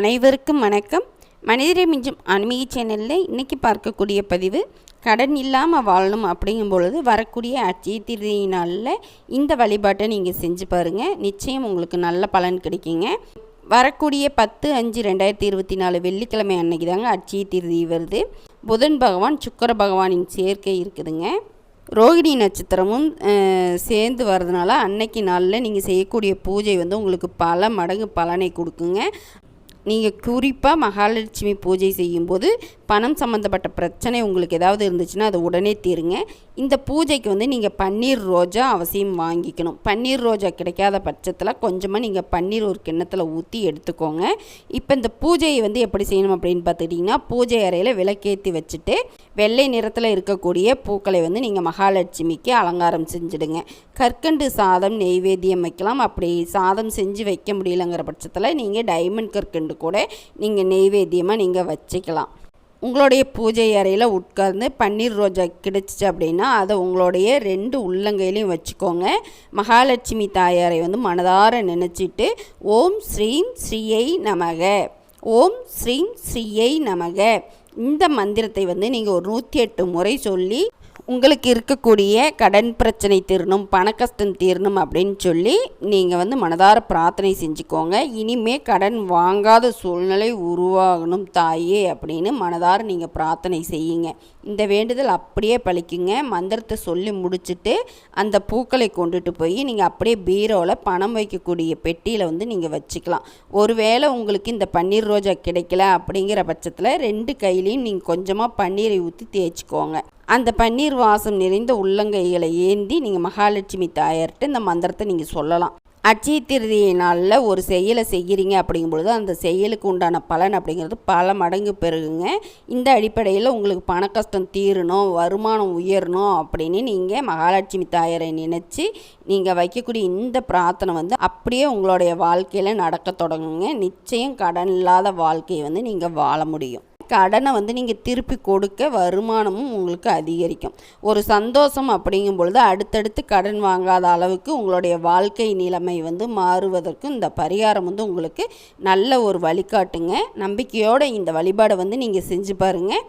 அனைவருக்கும் வணக்கம். மனிதரை மிஞ்சும் ஆன்மீக சேனலில் இன்றைக்கி பார்க்கக்கூடிய பதிவு கடன் இல்லாமல் வாழணும் அப்படிங்கும் பொழுது வரக்கூடிய அச்சய திருதி நாளில் இந்த வழிபாட்டை நீங்கள் செஞ்சு பாருங்கள் நிச்சயம் உங்களுக்கு நல்ல பலன் கிடைக்குங்க. வரக்கூடிய பத்து அஞ்சு ரெண்டாயிரத்தி இருபத்தி நாலு வெள்ளிக்கிழமை அன்னைக்கு தாங்க அச்சய திருதி வருது. புதன் பகவான் சுக்கர பகவானின் சேர்க்கை இருக்குதுங்க. ரோகிணி நட்சத்திரமும் சேர்ந்து வர்றதுனால அன்னைக்கு நாளில் நீங்கள் செய்யக்கூடிய பூஜை வந்து உங்களுக்கு பல மடங்கு பலனை கொடுக்குங்க. நீங்கள் குறிப்பாக மகாலட்சுமி பூஜை செய்யும்போது பணம் சம்மந்தப்பட்ட பிரச்சனை உங்களுக்கு ஏதாவது இருந்துச்சுன்னா அது உடனே தீருங்க. இந்த பூஜைக்கு வந்து நீங்கள் பன்னீர் ரோஜா அவசியம் வாங்கிக்கணும். பன்னீர் ரோஜா கிடைக்காத பட்சத்தில் கொஞ்சமாக நீங்கள் பன்னீர் ஒரு கிண்ணத்தில் ஊற்றி எடுத்துக்கோங்க. இப்போ இந்த பூஜையை வந்து எப்படி செய்யணும் அப்படின்னு பார்த்துக்கிட்டிங்கன்னா பூஜை அறையில் விளக்கேற்றி வச்சுட்டு வெள்ளை நிறத்தில் இருக்கக்கூடிய பூக்களை வந்து நீங்கள் மகாலட்சுமிக்கு அலங்காரம் செஞ்சுடுங்க. கற்கண்டு சாதம் நெய்வேத்தியம் வைக்கலாம். அப்படி சாதம் செஞ்சு வைக்க முடியலங்கிற பட்சத்தில் நீங்கள் டைமண்ட் கற்கண்டு கூட நீங்கள் நெய்வேத்தியமாக நீங்கள் வச்சுக்கலாம். உங்களுடைய பூஜை அறையில் உட்கார்ந்து பன்னீர் ரோஜா கிடைச்சிச்சு அப்படின்னா அதை உங்களுடைய ரெண்டு உள்ளங்கையிலையும் வச்சுக்கோங்க. மகாலட்சுமி தாயாரை வந்து மனதார நினச்சிட்டு ஓம் ஸ்ரீம் ஸ்ரீயை நமக. ஓம் ஸ்ரீம் ஸ்ரீயை நமக. இந்த மந்திரத்தை வந்து நீங்கள் ஒரு நூற்றி எட்டு முறை சொல்லி உங்களுக்கு இருக்கக்கூடிய கடன் பிரச்சனை தீரணும் பண கஷ்டம் தீரணும் அப்படின்னு சொல்லி நீங்கள் வந்து மனதார பிரார்த்தனை செஞ்சுக்கோங்க. இனிமே கடன் வாங்காத சூழ்நிலை உருவாகணும் தாயே அப்படின்னு மனதார நீங்கள் பிரார்த்தனை செய்யுங்க. இந்த வேண்டுதல் அப்படியே பழிக்குங்க. மந்திரத்தை சொல்லி முடிச்சுட்டு அந்த பூக்களை கொண்டுட்டு போய் நீங்கள் அப்படியே பீரோவில் பணம் வைக்கக்கூடிய பெட்டியில் வந்து நீங்கள் வச்சுக்கலாம். ஒருவேளை உங்களுக்கு இந்த பன்னீர் ரோஜா கிடைக்கல அப்படிங்கிற பட்சத்தில் ரெண்டு கையிலையும் நீங்கள் கொஞ்சமாக பன்னீரை ஊற்றி தேய்ச்சிக்கோங்க. அந்த பன்னீர் வாசம் நிறைந்த உள்ளங்கைகளை ஏந்தி நீங்கள் மகாலட்சுமி தாயார்கிட்ட இந்த மந்திரத்தை நீங்கள் சொல்லலாம். அட்சய திருதியை நாளில் ஒரு செயலை செய்கிறீங்க அப்படிங்கும் பொழுது அந்த செயலுக்கு உண்டான பலன் அப்படிங்கிறது பல மடங்கு பெருகுங்க. இந்த அடிப்படையில் உங்களுக்கு பண கஷ்டம் தீரணும் வருமானம் உயரணும் அப்படின்னு நீங்கள் மகாலட்சுமி தாயாரை நினச்சி நீங்கள் வைக்கக்கூடிய இந்த பிரார்த்தனை வந்து அப்படியே உங்களுடைய வாழ்க்கையில் நடக்க தொடங்குங்க. நிச்சயம் கடன் இல்லாத வாழ்க்கையை வந்து நீங்கள் வாழ முடியும். கடனை வந்து நீங்கள் திருப்பி கொடுக்க வருமானமும் உங்களுக்கு அதிகரிக்கும். ஒரு சந்தோஷம் அப்படிங்கும் பொழுது அடுத்தடுத்து கடன் வாங்காத அளவுக்கு உங்களுடைய வாழ்க்கை நிலைமை வந்து மாறுவதற்கு இந்த பரிகாரம் வந்து உங்களுக்கு நல்ல ஒரு வழிகாட்டுங்க. நம்பிக்கையோடு இந்த வழிபாடை வந்து நீங்கள் செஞ்சு பாருங்கள்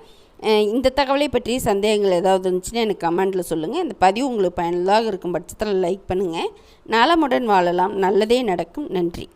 இந்த தகவலை பற்றி சந்தேகங்கள் ஏதாவது இருந்துச்சுன்னா எனக்கு கமெண்ட்டில் சொல்லுங்கள் இந்த பதிவு உங்களுக்கு பயனுள்ளதாக இருக்கும் பட்சத்தில் லைக் பண்ணுங்கள் நலமுடன் வாழலாம். நல்லதே நடக்கும். நன்றி.